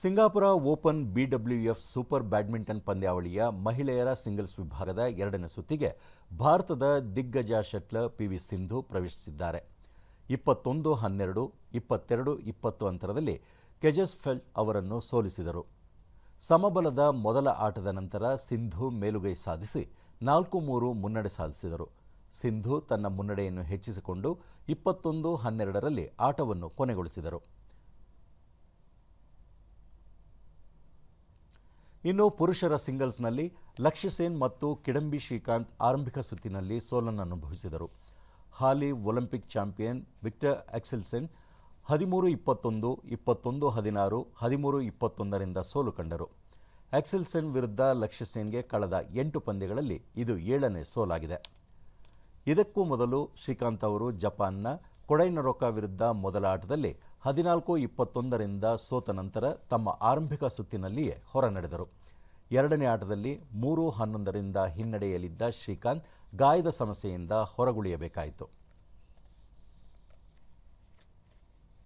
Singapore open BWF super badminton ಪಂದ್ಯಾವಳಿಯ ಮಹಿಳೆಯರ singles ವಿಭಾಗದ ಎರಡನೇ ಸುತ್ತಿಗೆ ಭಾರತದ ದಿಗ್ಗಜ ಶಟ್ಲರ್ ಪಿವಿ ಸಿಂಧು ಪ್ರವೇಶಿಸಿದ್ದಾರೆ. ಇಪ್ಪತ್ತೊಂದು ಹನ್ನೆರಡು, ಇಪ್ಪತ್ತೆರಡು, ಇಪ್ಪತ್ತು ಅಂತರದಲ್ಲಿ ಕೆಜಸ್ಫೆಲ್ಟ್ ಅವರನ್ನು ಸೋಲಿಸಿದರು. ಸಮಬಲದ ಮೊದಲ ಆಟದ ನಂತರ ಸಿಂಧು ಮೇಲುಗೈ ಸಾಧಿಸಿ ನಾಲ್ಕು ಮೂರು ಮುನ್ನಡೆ ಸಾಧಿಸಿದರು. ಸಿಂಧು ತನ್ನ ಮುನ್ನಡೆಯನ್ನು ಹೆಚ್ಚಿಸಿಕೊಂಡು ಇಪ್ಪತ್ತೊಂದು ಹನ್ನೆರಡರಲ್ಲಿ ಆಟವನ್ನು ಕೊನೆಗೊಳಿಸಿದರು. ಇನ್ನು ಪುರುಷರ ಸಿಂಗಲ್ಸ್ನಲ್ಲಿ ಲಕ್ಷ್ಯ ಸೇನ್ ಮತ್ತು ಕಿಡಂಬಿ ಶ್ರೀಕಾಂತ್ ಆರಂಭಿಕ ಸುತ್ತಿನಲ್ಲಿ ಸೋಲನ್ನು ಅನುಭವಿಸಿದರು. ಹಾಲಿ ಒಲಿಂಪಿಕ್ ಚಾಂಪಿಯನ್ ವಿಕ್ಟರ್ ಎಕ್ಸೆಲ್ಸೆನ್ ಹದಿಮೂರು ಇಪ್ಪತ್ತೊಂದು ಇಪ್ಪತ್ತೊಂದು ಹದಿನಾರು, ಹದಿಮೂರು ಇಪ್ಪತ್ತೊಂದರಿಂದ ಸೋಲು ಕಂಡರು. ಎಕ್ಸೆಲ್ಸೆನ್ ವಿರುದ್ಧ ಲಕ್ಷ್ಯ ಸೇನ್ಗೆ ಕಳೆದ ಎಂಟು ಪಂದ್ಯಗಳಲ್ಲಿ ಇದು ಏಳನೇ ಸೋಲಾಗಿದೆ. ಇದಕ್ಕೂ ಮೊದಲು ಶ್ರೀಕಾಂತ್ ಅವರು ಜಪಾನ್ನ ಕೊಡೈನರೊಕ ವಿರುದ್ಧ ಮೊದಲ ಆಟದಲ್ಲಿ ಹದಿನಾಲ್ಕು ಇಪ್ಪತ್ತೊಂದರಿಂದ ಸೋತ ನಂತರ ತಮ್ಮ ಆರಂಭಿಕ ಸುತ್ತಿನಲ್ಲಿಯೇ ಹೊರನಡೆದರು. ಎರಡನೇ ಆಟದಲ್ಲಿ ಮೂರು ಹನ್ನೊಂದರಿಂದ ಹಿನ್ನಡೆಯಲಿದ್ದ ಶ್ರೀಕಾಂತ್ ಗಾಯದ ಸಮಸ್ಯೆಯಿಂದ ಹೊರಗುಳಿಯಬೇಕಾಯಿತು.